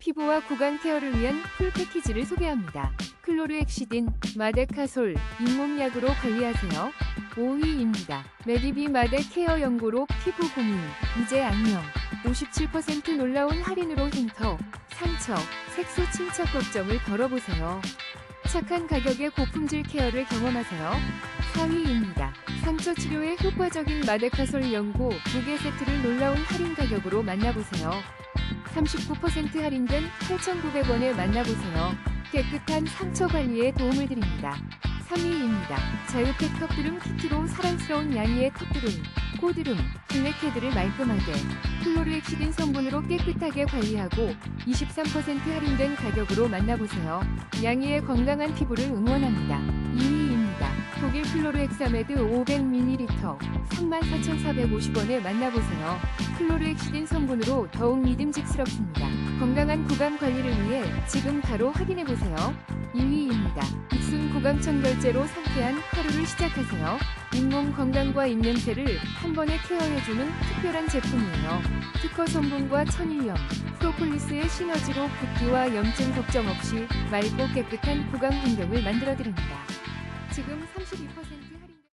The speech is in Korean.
피부와 구강 케어를 위한 풀 패키지를 소개합니다. 클로르엑시딘, 마데카솔, 잇몸약으로 관리하세요. 5위입니다. 메디비 마데 케어 연고로 피부 고민, 이제 안녕. 57% 놀라운 할인으로 흉터, 상처, 색소 침착 걱정을 덜어보세요. 착한 가격에 고품질 케어를 경험하세요. 4위입니다. 상처 치료에 효과적인 마데카솔 연고 2개 세트를 놀라운 할인 가격으로 만나보세요. 39% 할인된 8,900원에 만나보세요. 깨끗한 상처 관리에 도움을 드립니다. 3위입니다. 자유팩 턱드름 키트로 사랑스러운 양이의 턱드름, 코드름, 블랙헤드를 말끔하게 클로르엑시딘 성분으로 깨끗하게 관리하고 23% 할인된 가격으로 만나보세요. 양이의 건강한 피부를 응원합니다. 2위입니다. 클로르엑사메드 500ml 34,450원에 만나보세요. 클로르엑시딘 성분으로 더욱 믿음직스럽습니다. 건강한 구강 관리를 위해 지금 바로 확인해보세요. 2위입니다. 익순 구강청 결제로 상쾌한 하루를 시작하세요. 잇몸 건강과 입냄새를 한 번에 케어해주는 특별한 제품이에요. 특허 성분과 천일염, 프로폴리스의 시너지로 붓기와 염증 걱정 없이 맑고 깨끗한 구강 환경을 만들어드립니다. 지금 32% 할인